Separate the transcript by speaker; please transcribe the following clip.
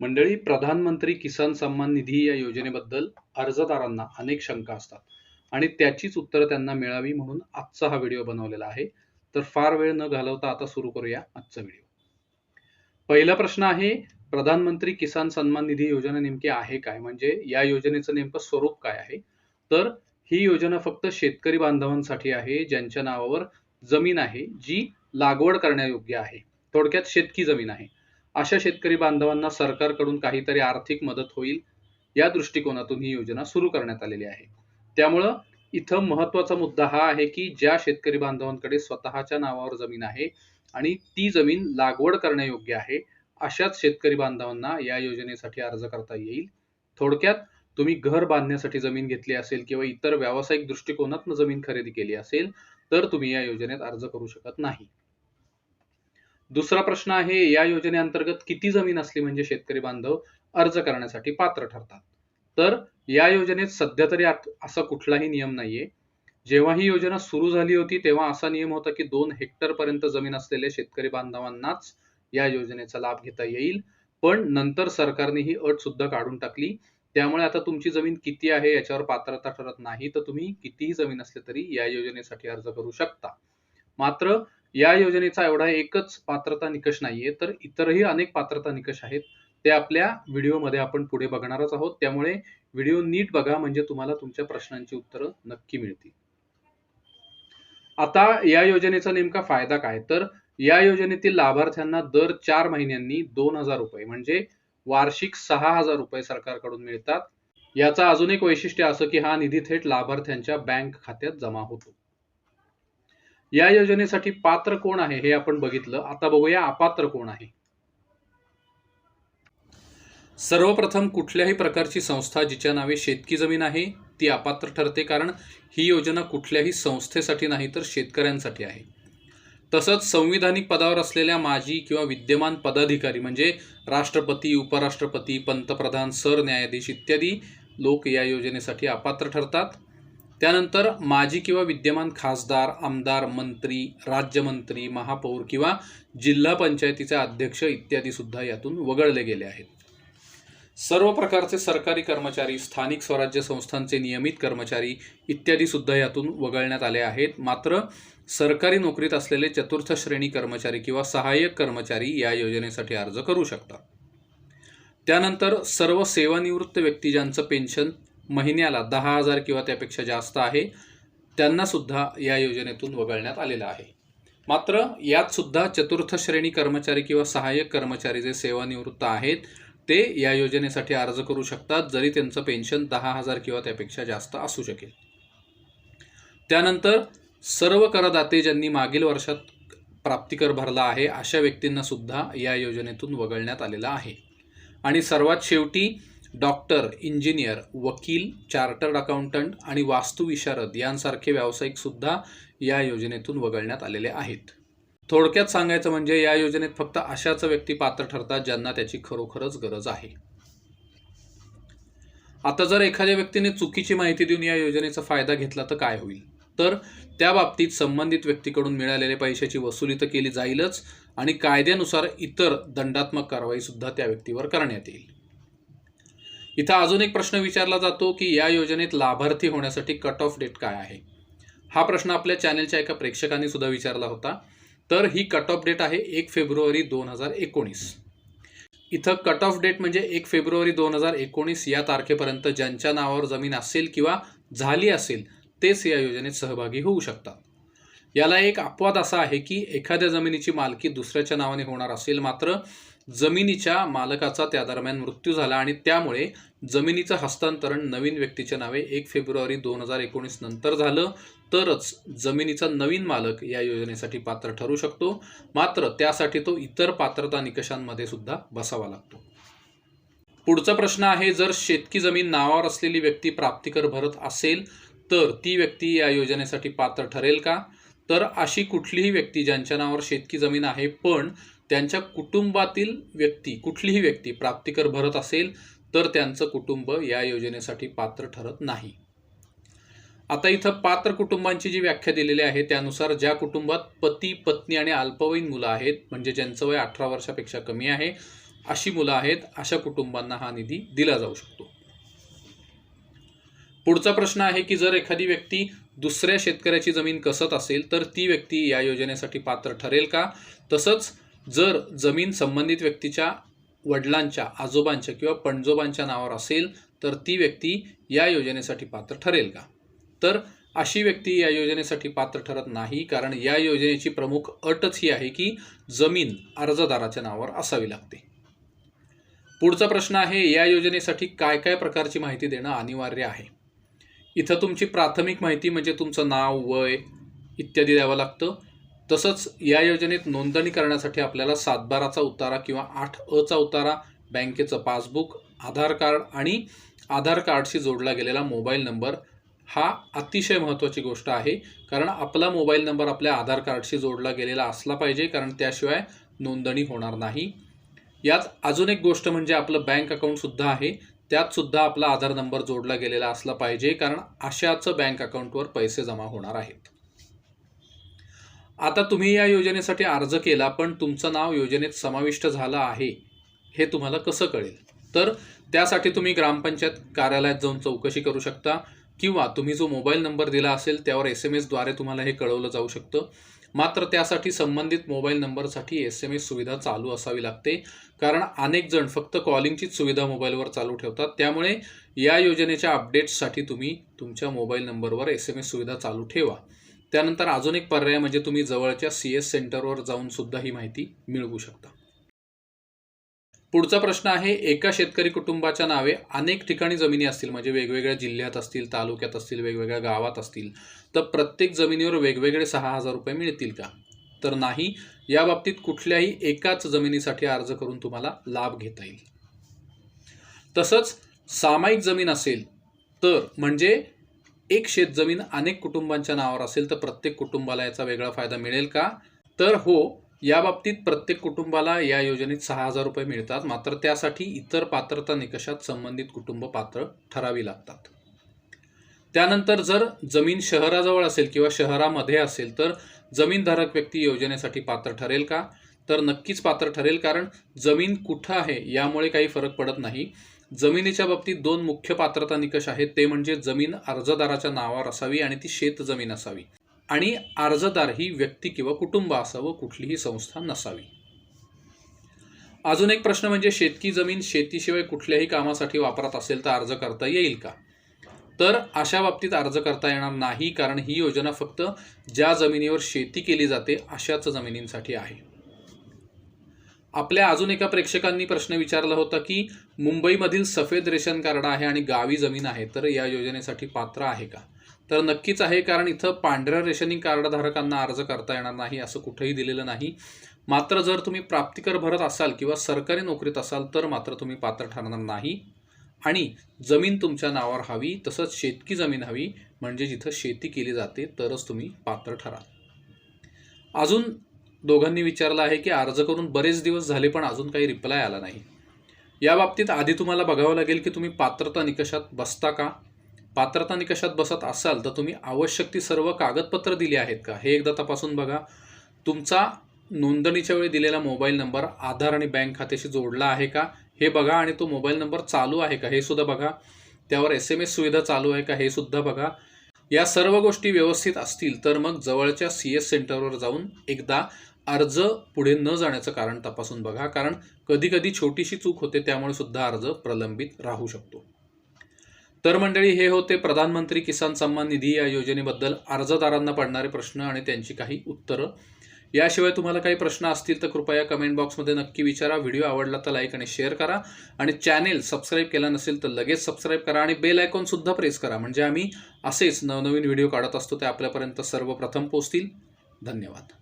Speaker 1: मंडळी प्रधानमंत्री किसान सन्मान निधी या योजनेबद्दल अर्जदारांना अनेक शंका असतात आणि त्याचीच उत्तरं त्यांना मिळावी म्हणून आजचा हा व्हिडिओ बनवलेला आहे. तर फार वेळ न घालवता आता सुरू करूया आजचा व्हिडिओ. पहिला प्रश्न आहे प्रधानमंत्री किसान सन्मान निधी योजना नेमकी आहे काय? म्हणजे या योजनेचं नेमकं स्वरूप काय आहे? तर ही योजना फक्त शेतकरी बांधवांसाठी आहे ज्यांच्या नावावर जमीन आहे जी लागवड करण्यायोग्य आहे. थोडक्यात शेतकी जमीन आहे. अशा शेतकरी बांधवांना सरकारकडून काहीतरी आर्थिक मदत होईल या दृष्टिकोनातून ही योजना सुरू करण्यात आलेली आहे. त्यामुळं इथं महत्त्वाचा मुद्दा हा आहे की ज्या शेतकरी बांधवांकडे स्वतःच्या नावावर जमीन आहे आणि ती जमीन लागवड करण्यायोग्य आहे अशाच शेतकरी बांधवांना या योजनेसाठी अर्ज करता येईल. थोडक्यात तुम्ही घर बांधण्यासाठी जमीन घेतली असेल किंवा इतर व्यावसायिक दृष्टिकोनातून जमीन खरेदी केली असेल तर तुम्ही या योजनेत अर्ज करू शकत नाही. दुसरा प्रश्न आहे या योजनेअंतर्गत किती जमीन असली म्हणजे शेतकरी बांधव अर्ज करण्यासाठी पात्र ठरतात? तर या योजनेत सध्या तरी असा कुठलाही नियम नाहीये. जेव्हा ही योजना सुरू झाली होती तेव्हा असा नियम होता की दोन हेक्टर पर्यंत जमीन असलेल्या शेतकरी बांधवांनाच या योजनेचा लाभ घेता येईल. पण नंतर सरकारने ही अट सुद्धा काढून टाकली. त्यामुळे आता तुमची जमीन किती आहे याच्यावर पात्रता ठरत नाही तर तुम्ही कितीही जमीन असले तरी या योजनेसाठी अर्ज करू शकता. मात्र या योजनेचा एवढा एकच पात्रता निकष नाहीये तर इतरही अनेक पात्रता निकष आहेत. ते आपल्या व्हिडिओमध्ये आपण पुढे बघणारच आहोत. त्यामुळे व्हिडिओ नीट बघा म्हणजे तुम्हाला तुमच्या प्रश्नांची उत्तरं नक्की मिळतील. आता या योजनेचा नेमका फायदा काय? तर या योजनेतील लाभार्थ्यांना दर चार महिन्यांनी दोन हजार रुपये म्हणजे वार्षिक सहा हजार रुपये सरकारकडून मिळतात. याचा अजून एक वैशिष्ट्य असं की हा निधी थेट लाभार्थ्यांच्या बँक खात्यात जमा होतो. या योजनेसाठी पात्र कोण आहे हे आपण बघितलं. आता बघूया अपात्र कोण आहे. सर्वप्रथम कुठल्याही प्रकारची संस्था जिच्या नावे शेतकी जमीन आहे ती अपात्र ठरते कारण ही योजना कुठल्याही संस्थेसाठी नाही तर शेतकऱ्यांसाठी आहे. तसंच संविधानिक पदावर असलेल्या माजी किंवा विद्यमान पदाधिकारी म्हणजे राष्ट्रपती उपराष्ट्रपती पंतप्रधान सरन्यायाधीश इत्यादी लोक या योजनेसाठी अपात्र ठरतात. त्यानंतर माजी किंवा विद्यमान खासदार आमदार मंत्री राज्यमंत्री महापौर किंवा जिल्हा पंचायतीचे अध्यक्ष इत्यादी सुद्धा यातून वगळले गेले आहेत. सर्व प्रकारचे सरकारी कर्मचारी स्थानिक स्वराज्य संस्थांचे नियमित कर्मचारी इत्यादी सुद्धा यातून वगळण्यात आले आहेत. मात्र सरकारी नोकरीत असलेले चतुर्थ श्रेणी कर्मचारी किंवा सहाय्यक कर्मचारी या योजनेसाठी अर्ज करू शकतात त्यानंतर सर्व सेवानिवृत्त व्यक्ती ज्यांचं पेन्शन महिन्याला दहा हजार किंवा त्यापेक्षा जास्त आहे. त्यांना सुद्धा या योजनेतून वगळण्यात आलेलं आहे. मात्र यात सुद्धा चतुर्थ श्रेणी कर्मचारी किंवा सहाय्यक कर्मचारी जे सेवानिवृत्त आहेत ते या योजनेसाठी अर्ज करू शकतात जरी त्यांचं पेन्शन दहा हजार किंवा त्यापेक्षा जास्त असू शकेल. त्यानंतर सर्व करदाते ज्यांनी मागील वर्षात प्राप्तिकर भरला आहे अशा व्यक्तींना सुद्धा या योजनेतून वगळण्यात आलेलं आहे. आणि सर्वात शेवटी डॉक्टर इंजिनियर वकील चार्टर्ड अकाउंटंट आणि वास्तुविशारद यांसारखे व्यावसायिक सुद्धा या योजनेतून वगळण्यात आलेले आहेत. थोडक्यात सांगायचं म्हणजे या योजनेत फक्त अशाच व्यक्ती पात्र ठरतात ज्यांना त्याची खरोखरच गरज आहे. आता जर एखाद्या व्यक्तीने चुकीची माहिती देऊन या योजनेचा फायदा घेतला तर काय होईल? तर त्या बाबतीत संबंधित व्यक्तीकडून मिळालेल्या पैशाची वसुली तर केली जाईलच आणि कायद्यानुसार इतर दंडात्मक कारवाई सुद्धा त्या व्यक्तीवर करण्यात येईल. इथं अजून एक प्रश्न विचारला जातो की या योजनेत लाभार्थी होण्यासाठी कट ऑफ डेट काय आहे? हा प्रश्न आपल्या चॅनेलच्या एका प्रेक्षकाने सुद्धा विचारला होता. तर ही कट ऑफ डेट आहे एक फेब्रुवारी दोन हजार एकोणीस. इथं कट ऑफ डेट म्हणजे एक फेब्रुवारी दोन हजार एकोणीस या तारखेपर्यंत ज्यांच्या नावावर जमीन असेल किंवा झाली असेल तेच या योजनेत सहभागी होऊ शकतात. याला एक अपवाद असा आहे की एखाद्या जमिनीची मालकी दुसऱ्याच्या नावाने होणार असेल मात्र जमिनीच्या मालकाचा त्या दरम्यान मृत्यू झाला आणि त्यामुळे जमिनीचं हस्तांतरण नवीन व्यक्तीच्या नावे एक फेब्रुवारी दोन हजार एकोणीस नंतर झालं. तरच जमिनीचा नवीन मालक या योजनेसाठी पात्र ठरू शकतो. मात्र त्यासाठी तो इतर पात्रता निकषांमध्ये सुद्धा बसावा लागतो. पुढचा प्रश्न आहे जर शेतकी जमीन नावावर असलेली व्यक्ती प्राप्तिकर भरत असेल तर ती व्यक्ती या योजनेसाठी पात्र ठरेल का? तर अशी कुठलीही व्यक्ती ज्यांच्या नावावर शेतकी जमीन आहे पण त्यांच्या कुटुंबातील व्यक्ती कुठलीही व्यक्ती प्राप्तिकर भरत असेल तर त्यांचं कुटुंब या योजनेसाठी पात्र ठरत नाही. आता इथं पात्र कुटुंबांची जी व्याख्या दिलेली आहे त्यानुसार ज्या कुटुंबात पती पत्नी आणि अल्पवयीन मुलं आहेत म्हणजे ज्यांचं वय अठरा वर्षापेक्षा कमी आहे अशी मुलं आहेत अशा कुटुंबांना हा निधी दिला जाऊ शकतो. पुढचा प्रश्न आहे की जर एखादी व्यक्ती दुसऱ्या शेतकऱ्याची जमीन कसत असेल तर ती व्यक्ती या योजनेसाठी पात्र ठरेल का? तसंच जर जमीन संबंधित व्यक्तीच्या वडिलांच्या आजोबांच्या किंवा पणजोबांच्या नावावर असेल तर ती व्यक्ती या योजनेसाठी पात्र ठरेल का? तर अशी व्यक्ती या योजनेसाठी पात्र ठरत नाही कारण या योजनेची प्रमुख अटच ही आहे की जमीन अर्जदाराच्या नावावर असावी लागते. पुढचा प्रश्न आहे या योजनेसाठी काय काय प्रकारची माहिती देणं अनिवार्य आहे? इथं तुमची प्राथमिक माहिती म्हणजे तुमचं नाव वय इत्यादी द्यावं लागतं. तसंच या योजनेत नोंदणी करण्यासाठी आपल्याला सातबाराचा उतारा किंवा आठ अचा उतारा बँकेचं पासबुक आधार कार्ड आणि आधार कार्डशी जोडला गेलेला मोबाईल नंबर हा अतिशय महत्त्वाची गोष्ट आहे. कारण आपला मोबाईल नंबर आपल्या आधार कार्डशी जोडला गेलेला असला पाहिजे कारण त्याशिवाय नोंदणी होणार नाही. यात अजून एक गोष्ट म्हणजे आपलं बँक अकाउंटसुद्धा आहे. त्यातसुद्धा आपला आधार नंबर जोडला गेलेला असला पाहिजे कारण अशाच बँक अकाउंटवर पैसे जमा होणार आहेत. आता तुम्ही या योजनेसाठी अर्ज केला पण तुमचं नाव योजनेत समाविष्ट झालं आहे हे तुम्हाला कसं कळेल? तर त्यासाठी तुम्ही ग्रामपंचायत कार्यालयात जाऊन चौकशी करू शकता किंवा तुम्ही जो मोबाईल नंबर दिला असेल त्यावर एस एम एसद्वारे तुम्हाला हे कळवलं जाऊ शकतं. मात्र त्यासाठी संबंधित मोबाईल नंबरसाठी एस एम एस सुविधा चालू असावी लागते कारण अनेक जण फक्त कॉलिंगचीच सुविधा मोबाईलवर चालू ठेवतात. त्यामुळे या योजनेच्या अपडेट्ससाठी तुम्ही तुमच्या मोबाईल नंबरवर एस एम एस सुविधा चालू ठेवा. त्यानंतर अजून एक पर्याय म्हणजे तुम्ही जवळच्या सी एस सेंटरवर जाऊन सुद्धा ही माहिती मिळवू शकता. पुढचा प्रश्न आहे एका शेतकरी कुटुंबाच्या नावे अनेक ठिकाणी जमिनी असतील म्हणजे वेगवेगळ्या जिल्ह्यात असतील तालुक्यात असतील वेगवेगळ्या गावात असतील तर प्रत्येक जमिनीवर वेगवेगळे सहा हजार रुपये मिळतील का? तर नाही या बाबतीत कुठल्याही एकाच जमिनीसाठी अर्ज करून तुम्हाला लाभ घेता येईल. तसंच सामायिक जमीन असेल तर म्हणजे एक शेत जमीन अनेक कुटुंबांच्या नावावर असेल तर प्रत्येक कुटुंबाला याचा वेगळा फायदा मिळेल का? तर हो या बाबतीत प्रत्येक कुटुंबाला या योजनेत सहा हजार रुपये मिळतात. मात्र त्यासाठी इतर पात्रता निकषात संबंधित कुटुंब पात्र ठरावी लागतात. त्यानंतर जर जमीन शहराजवळ असेल किंवा शहरामध्ये असेल तर जमीनधारक व्यक्ती योजनेसाठी पात्र ठरेल का? तर नक्कीच पात्र ठरेल कारण जमीन कुठं आहे यामुळे काही फरक पडत नाही. जमिनीच्या बाबतीत दोन मुख्य पात्रता निकष आहेत. ते म्हणजे जमीन अर्जदाराच्या नावावर असावी आणि ती शेत जमीन असावी. आणि अर्जदार ही व्यक्ती किंवा कुटुंब असावं कुठलीही संस्था नसावी. अजून एक प्रश्न म्हणजे शेतकी जमीन शेतीशिवाय कुठल्याही कामासाठी वापरात असेल तर अर्ज करता येईल का? तर अशा बाबतीत अर्ज करता येणार नाही कारण ही योजना फक्त ज्या जमिनीवर शेती केली जाते अशाच जमिनींसाठी आहे. आपल्या अजून एका प्रेक्षकांनी प्रश्न विचारला होता की मुंबईमधील सफेद रेशन कार्ड आहे आणि गावी जमीन आहे तर या योजनेसाठी पात्र आहे का? तर नक्कीच आहे कारण इथं पांढऱ्या रेशनिंग कार्डधारकांना अर्ज करता येणार नाही असं कुठंही दिलेलं नाही. मात्र जर तुम्ही प्राप्तिकर भरत असाल किंवा सरकारी नोकरीत असाल तर मात्र तुम्ही पात्र ठरणार नाही. आणि जमीन तुमच्या नावावर हवी तसंच शेतकी जमीन हवी म्हणजे जिथं शेती केली जाते तरच तुम्ही पात्र ठराल. अजून दोघांनी विचारलं आहे की अर्ज करून बरेच दिवस झाले पण अजून काही रिप्लाय आला नाही. या बाबतीत आधी तुम्हाला बघावं लागेल की तुम्ही पात्रता निकषात बसता का? पात्रता निकषात बसत असाल तर तुम्ही आवश्यक ती सर्व कागदपत्र दिली आहेत का? हे एकदा तपासून बघा. तुमचा नोंदणीच्या वेळी दिलेला मोबाईल नंबर आधार आणि बँक खात्याशी जोडला आहे का? हे बघा आणि तो मोबाईल नंबर चालू आहे का? हे सुद्धा बघा. त्यावर एस एम एस सुविधा चालू आहे का? हे सुद्धा बघा. या सर्व गोष्टी व्यवस्थित असतील तर मग जवळच्या सी एस सेंटरवर जाऊन एकदा अर्ज पुढे न जाण्याचं कारण तपासून बघा. कारण कधीकधी छोटीशी चूक होते त्यामुळे सुद्धा अर्ज प्रलंबित राहू शकतो. तर मंडळी हे होते प्रधानमंत्री किसान सन्मान निधी या योजनेबद्दल अर्जदारांना पडणारे प्रश्न आणि त्यांची काही उत्तरं. याशिवाय तुम्हाला काही प्रश्न असतील तर कृपया कमेंट बॉक्समध्ये नक्की विचारा. व्हिडिओ आवडला तर लाईक आणि शेअर करा. आणि चॅनेल सबस्क्राईब केला नसेल तर लगेच सबस्क्राईब करा आणि बेल आयकॉनसुद्धा प्रेस करा. म्हणजे आम्ही असेच नवनवीन व्हिडिओ काढत असतो ते आपल्यापर्यंत सर्वप्रथम पोहोचतील. धन्यवाद.